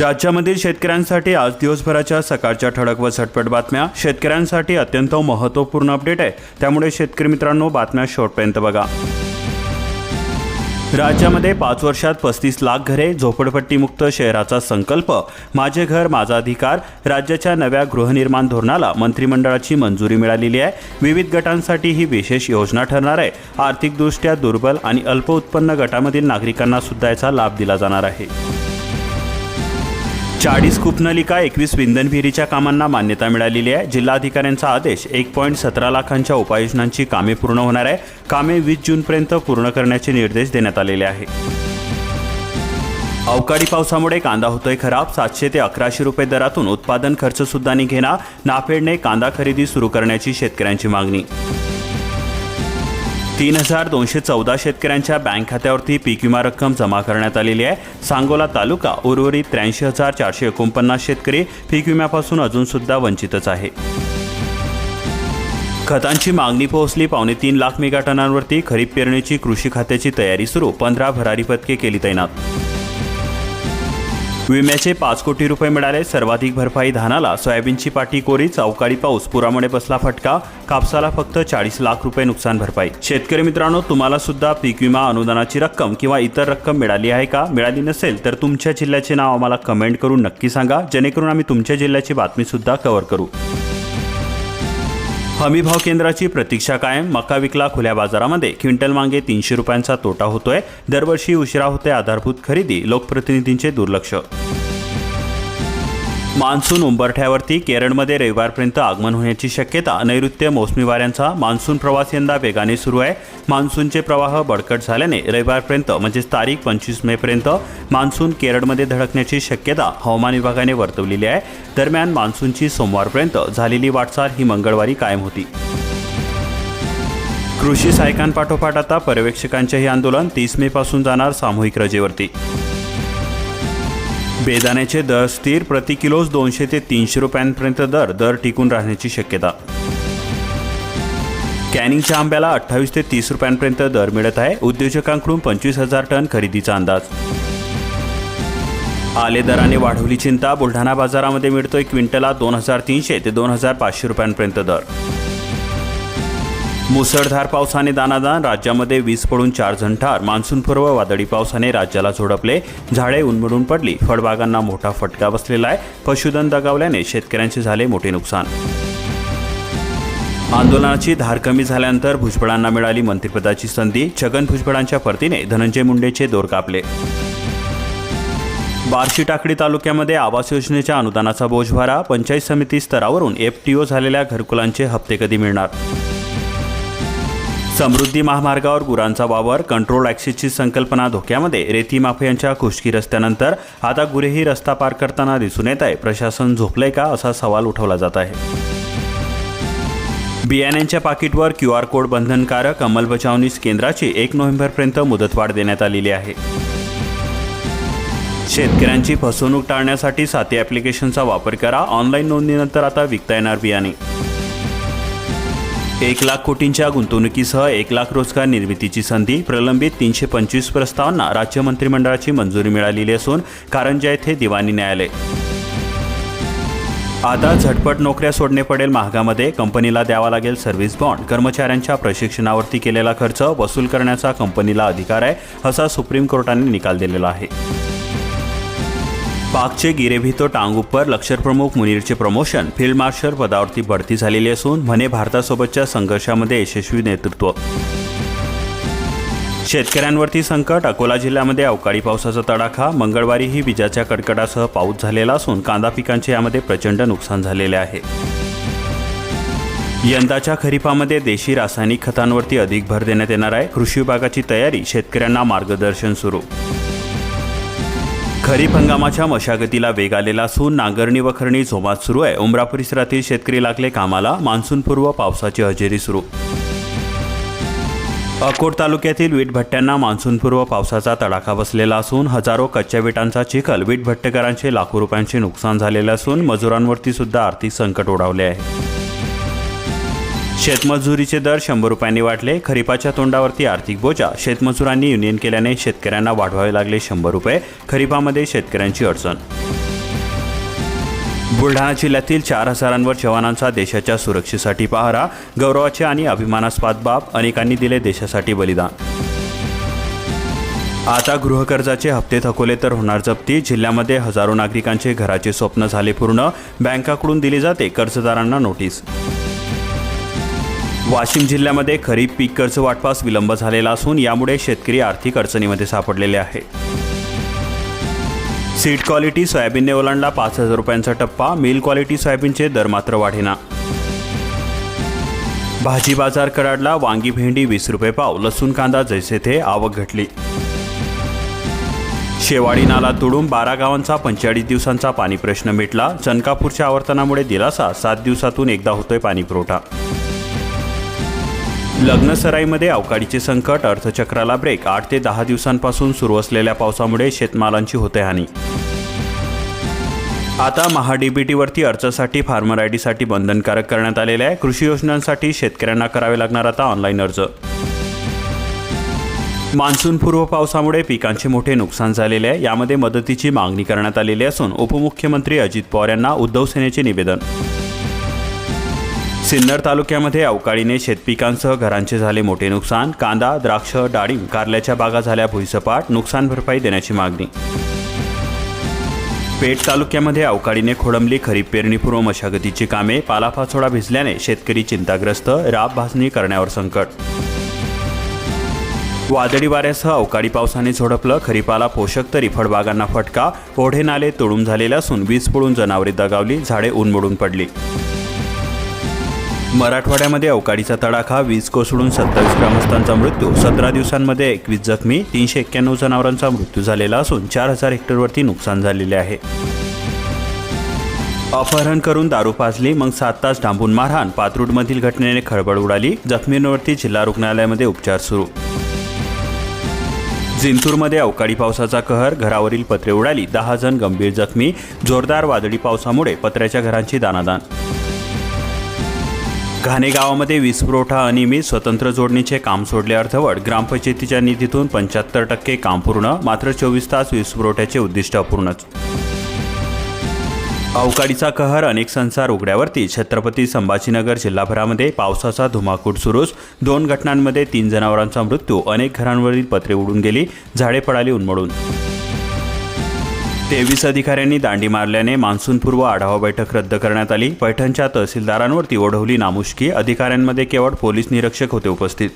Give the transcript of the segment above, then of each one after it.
राज्यामधील शेतकऱ्यांसाठी आज दिवसभराच्या सकाळच्या ठळक व झटपट बातम्या. शेतकऱ्यांसाठी अत्यंत महत्त्वपूर्ण अपडेट आहे. त्यामुळे शेतकरी मित्रांनो बातम्या शेवटपर्यंत बघा. राज्यामध्ये पाच वर्षात पस्तीस लाख घरे झोपडपट्टीमुक्त शहराचा संकल्प. माझे घर माझा अधिकार राज्याच्या नव्या गृहनिर्माण धोरणाला मंत्रिमंडळाची मंजुरी मिळालेली आहे. विविध गटांसाठी ही विशेष योजना ठरणार आहे. आर्थिकदृष्ट्या दुर्बल आणि अल्प उत्पन्न गटामधील नागरिकांना सुद्धा याचा लाभ दिला जाणार आहे. चाळीस कूपनलिका एकवीस विंधन विहिरीच्या कामांना मान्यता मिळालेली आहे. जिल्हाधिकाऱ्यांचा आदेश एक पॉईंट सतरा लाखांच्या उपाययोजनांची कामे पूर्ण होणार आहे. कामे वीस जूनपर्यंत पूर्ण करण्याचे निर्देश देण्यात आलेले आहे. अवकाळी पावसामुळे कांदा होतोय खराब. सातशे ते अकराशे रुपये दरातून उत्पादन खर्चसुद्धा निघेना. नाफेडने कांदा खरेदी सुरू करण्याची शेतकऱ्यांची मागणी. तीन हजार दोनशे चौदा शेतकऱ्यांच्या बँक खात्यावरती पीक विमा रक्कम जमा करण्यात आलेली आहे. सांगोला तालुका उर्वरित त्र्याऐंशी हजार चारशे एकोणपन्नास शेतकरी पीक विम्यापासून अजून सुद्धा वंचितच आहे. खतांची मागणी पोहोचली. पावणे तीन लाख मेगाटनांवरती खरीप पेरणीची कृषी खात्याची तयारी सुरू. पंधरा भरारी पथके केली तैनात. विम्याचे पाच कोटी रुपये मिळाले. सर्वाधिक भरपाई धानाला सोयाबीनची पाठी कोरीच अवकाळी पाऊस पुरामुळे बसला फटका कापसाला फक्त चाळीस लाख रुपये नुकसान भरपाई. शेतकरी मित्रांनो तुम्हाला सुद्धा पीक विमा अनुदानाची रक्कम किंवा इतर रक्कम मिळाली आहे का? मिळाली नसेल तर तुमच्या जिल्ह्याचे नाव आम्हाला कमेंट करून नक्की सांगा. जेणेकरून आम्ही तुमच्या जिल्ह्याची बातमी सुद्धा कव्हर करू. हमी भाव केंद्राची प्रतीक्षा कायम मका विकला खुल्या बाजारामध्ये. क्विंटल मागे तीनशे रुपयांचा तोटा होतोय. दरवर्षी उशिरा होते आधारभूत खरेदी लोकप्रतिनिधींचे दुर्लक्ष मान्सून उंबरठ्यावरती केरळमध्ये रविवारपर्यंत आगमन होण्याची शक्यता नैऋत्य मोसमी वाऱ्यांचा मान्सून प्रवास यंदा वेगाने सुरू आहे. मान्सूनचे प्रवाह बडकट झाल्याने रविवारपर्यंत म्हणजेच तारीख पंचवीस मेपर्यंत मान्सून केरळमध्ये धडकण्याची शक्यता हवामान विभागाने वर्तवलेली आहे. दरम्यान मान्सूनची सोमवारपर्यंत झालेली वाटचाल ही मंगळवारी कायम होती. कृषी सहायकांपाठोपाठ आता पर्यवेक्षकांचेही आंदोलन तीस मेपासून जाणार सामूहिक रजेवरती. बेदाण्याचे दर स्थिर प्रति किलोज दोनशे ते तीनशे रुपयांपर्यंत दर दर टिकून राहण्याची शक्यता. कॅनिंगच्या आंब्याला अठ्ठावीस ते तीस रुपयांपर्यंत दर मिळत आहे. उद्योजकांकडून पंचवीस हजार टन खरेदीचा अंदाज. आले दराने वाढवली चिंता बुलढाणा बाजारामध्ये मिळतोय. क्विंटला दोन हजार तीनशे ते दोन हजार पाचशे रुपयांपर्यंत दर. मुसळधार पावसाने दानादान राज्यामध्ये वीज पडून चार जण ठार मान्सूनपूर्व वादळी पावसाने राज्याला झोडपले. झाडे उन्मळून पडली. फळबागांना मोठा फटका बसलेला आहे. पशुधन दगावल्याने शेतकऱ्यांचे झाले मोठे नुकसान. आंदोलनाची धार कमी झाल्यानंतर भुजबळांना मिळाली मंत्रिपदाची संधी. छगन भुजबळांच्या परतीने धनंजय मुंडेचे दोर कापले. बार्शी टाकडी तालुक्यामध्ये आवास योजनेच्या अनुदानाचा बोजभारा पंचायत समिती स्तरावरून एफटीओ झालेल्या घरकुलांचे हप्ते कधी मिळणार? समृद्धी महामार्गावर गुरांचा वावर कंट्रोल ॲक्सेसची संकल्पना धोक्यामध्ये रेती माफियांच्या खुशकी रस्त्यानंतर आता गुरेही रस्ता पार करताना दिसून येत आहे. प्रशासन झोपलंय का? असा सवाल उठवला जात आहे. बियाण्यांच्या पाकिटवर क्यू आर कोड बंधनकारक अंमलबजावणीस केंद्राची एक नोव्हेंबरपर्यंत मुदतवाढ देण्यात आलेली आहे. शेतकऱ्यांची फसवणूक टाळण्यासाठी साथी ॲप्लिकेशनचा वापर करा. ऑनलाईन नोंदणीनंतर आता विकता येणार बियाणे. एक लाख कोटींच्या गुंतवणुकीसह एक लाख रोजगार निर्मितीची संधी प्रलंबित तीनशे पंचवीस प्रस्तावांना राज्य मंत्रिमंडळाची मंजुरी मिळालेली असून कारंजा येथे दिवाणी न्यायालय. आता झटपट नोकऱ्या सोडणे पडेल महागामध्ये कंपनीला द्यावा लागेल सर्व्हिस बॉन्ड कर्मचाऱ्यांच्या प्रशिक्षणावरती केलेला खर्च वसूल करण्याचा कंपनीला अधिकार आहे असा सुप्रीम कोर्टाने निकाल दिलेला आहे. पाकचे गिरेभितो टांग उपर लष्कर प्रमुख मुनीरचे प्रमोशन फील्ड मार्शल पदावरती बढती झालेली असून म्हणे भारतासोबतच्या संघर्षामध्ये यशस्वी नेतृत्व. शेतकऱ्यांवरती संकट अकोला जिल्ह्यामध्ये अवकाळी पावसाचा तडाखा मंगळवारीही विजाच्या कडकडासह पाऊस झालेला असून कांदा पिकांचे यामध्ये प्रचंड नुकसान झालेले आहे. यंदाच्या खरीपामध्ये देशी रासायनिक खतांवरती अधिक भर देण्यात येणार आहे. कृषी विभागाची तयारी शेतकऱ्यांना मार्गदर्शन सुरू. खरीप हंगामाच्या मशागतीला वेग आलेला असून नांगरणी व खरणी जोमात सुरू आहे. उमरा परिसरातील शेतकरी लागले कामाला. मान्सूनपूर्व पावसाची हजेरी सुरू. अकोट तालुक्यातील वीटभट्ट्यांना मान्सूनपूर्व पावसाचा तडाखा बसलेला असून हजारो कच्च्या विटांचा चिखल वीटभट्टेकरांचे लाखो रुपयांचे नुकसान झालेले असून मजुरांवरती सुद्धा आर्थिक संकट ओढावले आहे. शेतमजुरीचे दर शंभर रुपयांनी वाढले. खरीपाच्या तोंडावरती आर्थिक बोजा. शेतमजुरांनी युनियन केल्याने शेतकऱ्यांना वाढवावे लागले शंभर रुपये. खरीपामध्ये शेतकऱ्यांची अडचण. बुलढाणा जिल्ह्यातील चार हजारांवर जवानांचा देशाच्या सुरक्षेसाठी पहारा. गौरवाचे आणि अभिमानास्पद बाब अनेकांनी दिले देशासाठी बलिदान. आता गृहकर्जाचे हप्ते थकवले तर होणार जप्ती. जिल्ह्यामध्ये हजारो नागरिकांचे घराचे स्वप्न झाले पूर्ण. बँकाकडून दिली जाते कर्जदारांना नोटीस. वाशिम जिल्ह्यामध्ये खरीप पीक कर्ज वाटपास विलंब झालेला असून यामुळे शेतकरी आर्थिक अडचणीमध्ये सापडलेले आहे. सीड क्वालिटी सोयाबीनने ओलांडला पाच हजार रुपयांचा टप्पा मिल क्वालिटी सोयाबीनचे दर मात्र वाढेना. भाजी बाजार कडाडला वांगी भेंडी वीस रुपये पाव लसूण कांदा जैसे थे आवक घटली. शेवाडी नाला तुडून बारा गावांचा पंचेचाळीस दिवसांचा पाणी प्रश्न मिटला. चनकापूरच्या आवर्तनामुळे दिलासा सात दिवसातून एकदा होतोय पाणी पुरवठा. लग्नसराईमध्ये अवकाळीचे संकट अर्थचक्राला ब्रेक आठ ते दहा दिवसांपासून सुरू असलेल्या पावसामुळे शेतमालांची होते हानी आता महाडीबीटीवरती अर्जासाठी फार्मर आय डीसाठी बंधनकारक करण्यात आलेले आहे. कृषी योजनांसाठी शेतकऱ्यांना करावे लागणार आता ऑनलाईन अर्ज. मान्सूनपूर्व पावसामुळे पिकांचे मोठे नुकसान झालेले आहे. यामध्ये मदतीची मागणी करण्यात आलेली असून उपमुख्यमंत्री अजित पवार यांना उद्धव सेनेचे निवेदन. सिन्नर तालुक्यामध्ये अवकाळीने शेतपिकांसह घरांचे झाले मोठे नुकसान. कांदा द्राक्ष डाळिंब कारल्याच्या बागा झाल्या भुईसपाट. नुकसान भरपाई देण्याची मागणी. पेठ तालुक्यामध्ये अवकाळीने खोळंबली खरीप पेरणीपूर्व मशागतीची कामे. पालापाचोळा भिजल्याने शेतकरी चिंताग्रस्त. राब भासणी करण्यावर संकट. वादळी वाऱ्यासह अवकाळी पावसाने झोडपलं. खरीपाला पोषक तरी फळबागांना फटका. ओढे नाले तोडून झालेले असून वीज पडून जनावरे दगावली. झाडे उन्मळून पडली. मराठवाड्यामध्ये अवकाळीचा तडाखा वीज कोसळून सत्तावीस ग्रामस्थांचा मृत्यू सतरा दिवसांमध्ये एकवीस जखमी तीनशे एक्क्याण्णव जनावरांचा मृत्यू झालेला असून चार हजार हेक्टरवरती नुकसान झालेले आहे. अपहरण करून दारू पाजली मग सात तास डांबून मारहाण पात्रूडमधील घटनेने खळबळ उडाली जखमींवरती जिल्हा रुग्णालयामध्ये उपचार सुरू. जिंतूरमध्ये अवकाळी पावसाचा कहर घरावरील पत्रे उडाली दहा जण गंभीर जखमी जोरदार वादळी पावसामुळे पत्र्याच्या घरांची दानादान घाणे गावामध्ये वीज पुरवठा अनियमित स्वतंत्र जोडणीचे काम सोडले अर्धवट. ग्रामपंचायतीच्या निधीतून पंच्याहत्तर टक्के काम पूर्ण मात्र चोवीस तास वीज पुरवठ्याचे उद्दिष्ट अपूर्णच. अवकाळीचा कहर अनेक संसार उघड्यावरती. छत्रपती संभाजीनगर जिल्हाभरामध्ये पावसाचा धुमाकूट सुरूच. दोन घटनांमध्ये तीन जनावरांचा मृत्यू. अनेक घरांवरील पत्रे उडून गेली झाडे पडाली उन्मळून. तेवीस अधिकाऱ्यांनी दांडी मारल्याने मान्सूनपूर्व आढावा बैठक रद्द करण्यात आली. पैठणच्या तहसीलदारांवरती ओढवली नामुष्की. अधिकाऱ्यांमध्ये केवळ पोलीस निरीक्षक होते उपस्थित.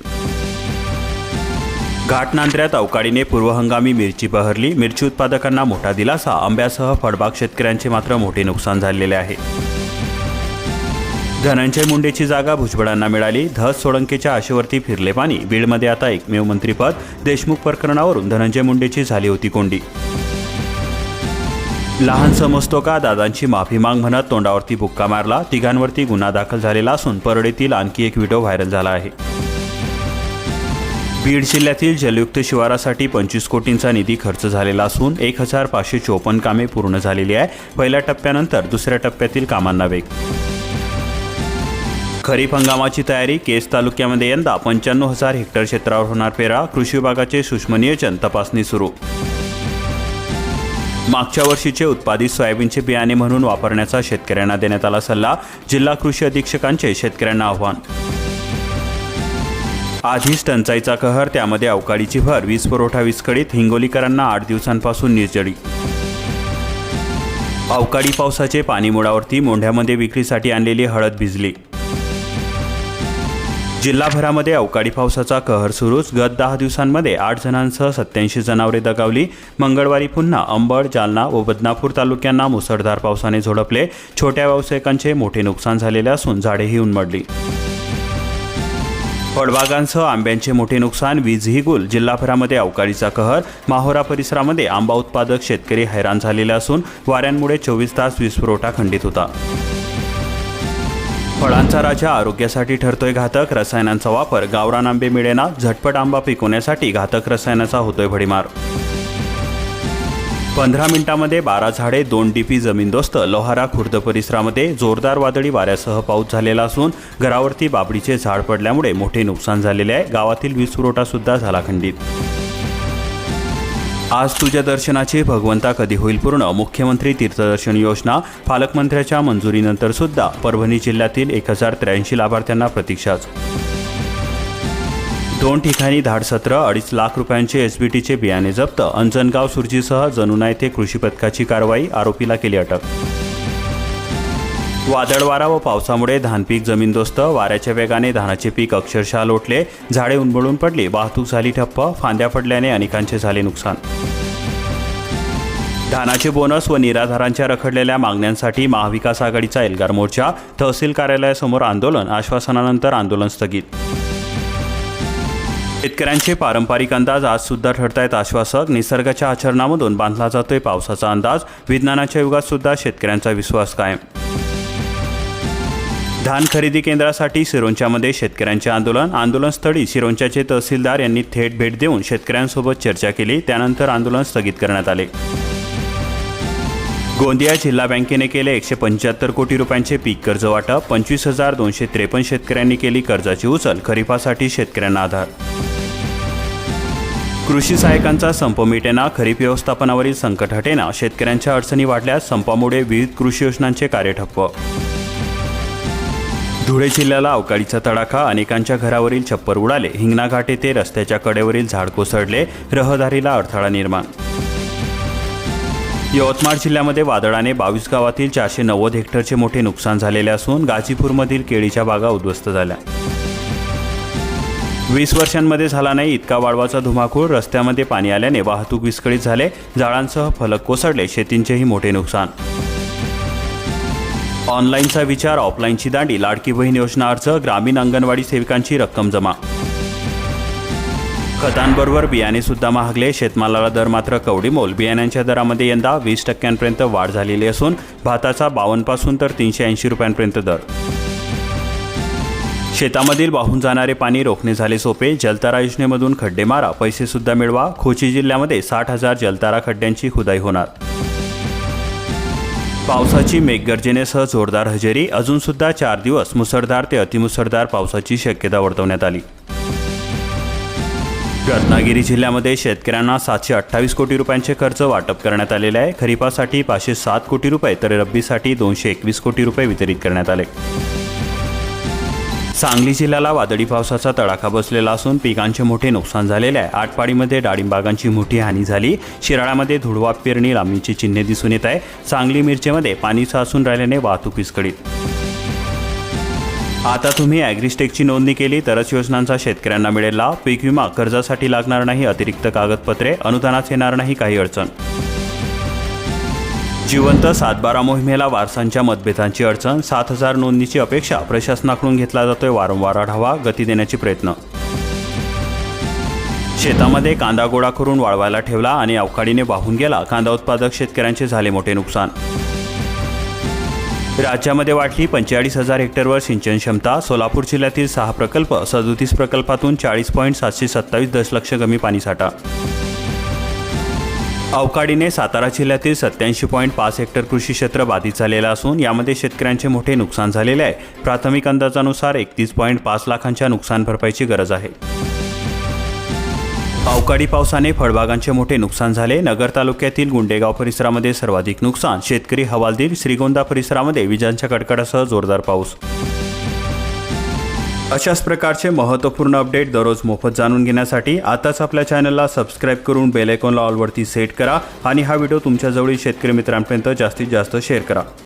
घाटनांद्र्यात अवकाळीने पूर्वहंगामी मिरची बहरली. मिरची उत्पादकांना मोठा दिलासा. आंब्यासह फळबाग शेतकऱ्यांचे मात्र मोठे नुकसान झालेले आहे. धनंजय मुंडेची जागा भुजबळांना मिळाली. धस सोळंकेच्या आशेवरती फिरले पाणी. बीडमध्ये आता एकमेव मंत्रीपद. देशमुख प्रकरणावरून धनंजय मुंडेची झाली होती कोंडी. लहान समजतो का? दादांची माफी माग म्हणत तोंडावरती बुक्का मारला. तिघांवरती गुन्हा दाखल झालेला असून परळीतील आणखी एक व्हिडिओ व्हायरल झाला आहे. बीड जिल्ह्यातील जलयुक्त शिवारासाठी पंचवीस कोटींचा निधी खर्च झालेला असून एक हजार पाचशे चोपन्न कामे पूर्ण झालेली आहे. पहिल्या टप्प्यानंतर दुसऱ्या टप्प्यातील कामांना वेग. खरीप हंगामाची तयारी केस तालुक्यामध्ये यंदा पंच्याण्णव हजार हेक्टर क्षेत्रावर होणार पेरा कृषी विभागाचे सूक्ष्म नियोजन तपासणी सुरू. मागच्या वर्षीचे उत्पादित सोयाबीनचे बियाणे म्हणून वापरण्याचा शेतकऱ्यांना देण्यात आला सल्ला जिल्हा कृषी अधीक्षकांचे शेतकऱ्यांना आव्हान. आधीच टंचाईचा कहर त्यामध्ये अवकाळीची भर वीज पुरवठा विस्कळीत हिंगोलीकरांना आठ दिवसांपासून निर्जळी. अवकाळी पावसाचे पाणी मुळावरती मोंढ्यामध्ये विक्रीसाठी आणलेली हळद भिजली. जिल्हाभरामध्ये अवकाळी पावसाचा कहर सुरूच. गत दहा दिवसांमध्ये आठ जणांसह सत्याऐंशी जनावरे दगावली. मंगळवारी पुन्हा अंबड जालना व बदनापूर तालुक्यांना मुसळधार पावसाने झोडपले. छोट्या व्यावसायिकांचे मोठे नुकसान झालेले असून झाडेही उन्मडली फळबागांसह आंब्यांचे मोठे नुकसान वीजही गुल. जिल्हाभरामध्ये अवकाळीचा कहर. माहोरा परिसरामध्ये आंबा उत्पादक शेतकरी हैराण झालेले असून वाऱ्यांमुळे चोवीस तास वीज पुरवठा खंडित होता. फळांचा राजा आरोग्यासाठी ठरतोय घातक रसायनांचा वापर गावरान आंबे मिळेना झटपट आंबा पिकवण्यासाठी घातक रसायनाचा होतोय भडीमार. पंधरा मिनिटांमध्ये बारा झाडे दोन डीपी जमीनदोस्त लोहारा खुर्द परिसरामध्ये जोरदार वादळी वाऱ्यासह पाऊस झालेला असून घरावरती बाबडीचे झाड पडल्यामुळे मोठे नुकसान झालेले आहे. गावातील वीज पुरवठा सुद्धा झाला खंडित. आज तुझ्या दर्शनाची भगवंता कधी होईल पूर्ण? मुख्यमंत्री तीर्थदर्शन योजना पालकमंत्र्याच्या मंजुरीनंतर सुद्धा परभणी जिल्ह्यातील एक हजार त्र्याऐंशी लाभार्थ्यांना प्रतीक्षाच. दोन ठिकाणी धाडसत्र अडीच लाख रुपयांचे एसबीटीचे बियाणे जप्त. अंजनगाव सुरजीसह जनुना येथे कृषी पथकाची कारवाई आरोपीला केली अटक. वादळ वारा व पावसामुळे धानपीक जमीनदोस्त. वाऱ्याच्या वेगाने धानाचे पीक अक्षरशः लोटले. झाडे उन्मळून पडली. वाहतूक झाली ठप्प. फांद्या पडल्याने अनेकांचे झाले नुकसान. धानाचे बोनस व निराधारांच्या रखडलेल्या मागण्यांसाठी महाविकास आघाडीचा एल्गार मोर्चा तहसील कार्यालयासमोर आंदोलन आश्वासनानंतर आंदोलन स्थगित. शेतकऱ्यांचे पारंपरिक अंदाज आज सुद्धा ठरतायत आश्वासक. निसर्गाच्या आचरणामधून बांधला जातोय पावसाचा अंदाज. विज्ञानाच्या युगात सुद्धा शेतकऱ्यांचा विश्वास कायम. धान खरेदी केंद्रासाठी सिरोंच्यामध्ये शेतकऱ्यांचे आंदोलन. आंदोलनस्थळी सिरोंच्याचे तहसीलदार यांनी थेट भेट देऊन शेतकऱ्यांसोबत चर्चा केली. त्यानंतर आंदोलन स्थगित करण्यात आले. गोंदिया जिल्हा बँकेने केले एकशे पंच्याहत्तर कोटी रुपयांचे पीक कर्ज वाटप. पंचवीस हजार दोनशे त्रेपन्न शेतकऱ्यांनी केली कर्जाची उचल. खरीपासाठी शेतकऱ्यांना आधार. कृषी सहाय्यकांचा संप मिटेना. खरीप व्यवस्थापनावरील संकट हटेना. शेतकऱ्यांच्या अडचणी वाढल्यास संपामुळे विविध कृषी योजनांचे कार्य ठप्प. धुळे जिल्ह्याला अवकाळीचा तडाखा अनेकांच्या घरावरील छप्पर उडाले. हिंगणाघाट येथे रस्त्याच्या कडेवरील झाड कोसळले. रहदारीला अडथळा निर्माण. यवतमाळ जिल्ह्यामध्ये वादळाने बावीस गावातील चारशे नव्वद हेक्टरचे मोठे नुकसान झालेले असून गाझीपूरमधील केळीच्या बागा उद्ध्वस्त झाल्या. वीस वर्षांमध्ये झाला नाही इतका वाळवाचा धुमाकूळ. रस्त्यामध्ये पाणी आल्याने वाहतूक विस्कळीत झाले. झाडांसह फलक कोसळले. शेतींचेही मोठे नुकसान. ऑनलाईनचा विचार ऑफलाईनची दांडी लाडकी बहीण योजना अर्ज ग्रामीण अंगणवाडी सेविकांची रक्कम जमा. खतांबरोबर बियाणे सुद्धा महागले. शेतमालाला दर मात्र कवडीमोल बियाण्यांच्या दरामध्ये यंदा वीस टक्क्यांपर्यंत वाढ झालेली असून भाताचा बावन्नपासून तर तीनशे ऐंशी रुपयांपर्यंत दर. शेतामधील वाहून जाणारे पाणी रोखणे झाले सोपे. जलतारा योजनेमधून खड्डे मारा. पैसे सुद्धा मिळवा. खोची जिल्ह्यामध्ये साठ हजार जलतारा खड्ड्यांची खुदाई होणार. पावसाची मेघगर्जनेसह जोरदार हजेरी. अजून सुद्धा चार दिवस मुसळधार ते अतिमुसळधार पावसाची शक्यता वर्तवण्यात आली. रत्नागिरी जिल्ह्यामध्ये शेतकऱ्यांना सातशे अठ्ठावीस कोटी रुपयांचे कर्ज वाटप करण्यात आलेले आहे. खरीपासाठी पाचशे सात कोटी रुपये तर रब्बीसाठी दोनशे एकवीस कोटी रुपये वितरित करण्यात आले. सांगली जिल्ह्याला वादळी पावसाचा तडाखा बसलेला असून पिकांचे मोठे नुकसान झालेले आहे. आटपाडीमध्ये डाळिंबागांची मोठी हानी झाली. शिराळामध्ये धुडवा पेरणी लांबीची चिन्हे दिसून येत आहे सांगली मिरचेमध्ये पाणी साचून राहिल्याने वाहतूक विस्कळीत. आता तुम्ही ॲग्रिस्टेकची नोंदणी केली तरच योजनांचा शेतकऱ्यांना मिळेल लाभ. पीक विमा कर्जासाठी लागणार नाही अतिरिक्त कागदपत्रे. अनुदानात येणार नाही काही अडचण. जिवंत सातबारा मोहिमेला वारसांच्या मतभेदांची अडचण सात हजार नोंदणीची अपेक्षा प्रशासनाकडून घेतला जातोय वारंवार आढावा गती देण्याचे प्रयत्न. शेतामध्ये कांदा गोळा करून वाळवायला ठेवला आणि अवकाळीने वाहून गेला कांदा उत्पादक शेतकऱ्यांचे झाले मोठे नुकसान. राज्यामध्ये वाढली पंचेचाळीस हजार हेक्टरवर सिंचन क्षमता सोलापूर जिल्ह्यातील सहा प्रकल्प सदोतीस प्रकल्पातून चाळीस पॉईंट सातशे सत्तावीस दशलक्ष कमी पाणीसाठा. अवकाळीने सातारा जिल्ह्यातील सत्याऐंशी पॉईंट पाच हेक्टर कृषी क्षेत्र बाधित झालेलं असून यामध्ये शेतकऱ्यांचे मोठे नुकसान झालेले आहे. प्राथमिक अंदाजानुसार एकतीस पॉईंट पाच लाखांच्या नुकसान भरपाईची गरज आहे. अवकाळी पावसाने फळबागांचे मोठे नुकसान झाले. नगर तालुक्यातील गुंडेगाव परिसरामध्ये सर्वाधिक नुकसान. शेतकरी हवालदिल श्रीगोंदा परिसरामध्ये विजांच्या कडकडासह जोरदार पाऊस. अशाच प्रकारचे महत्त्वपूर्ण अपडेट दररोज मोफत जाणून घेण्यासाठी आताच आपल्या चॅनलला सबस्क्राईब करून बेलायकॉनला ऑलवरती सेट करा आणि हा व्हिडिओ तुमच्याजवळील शेतकरी मित्रांपर्यंत जास्तीत जास्त शेअर करा.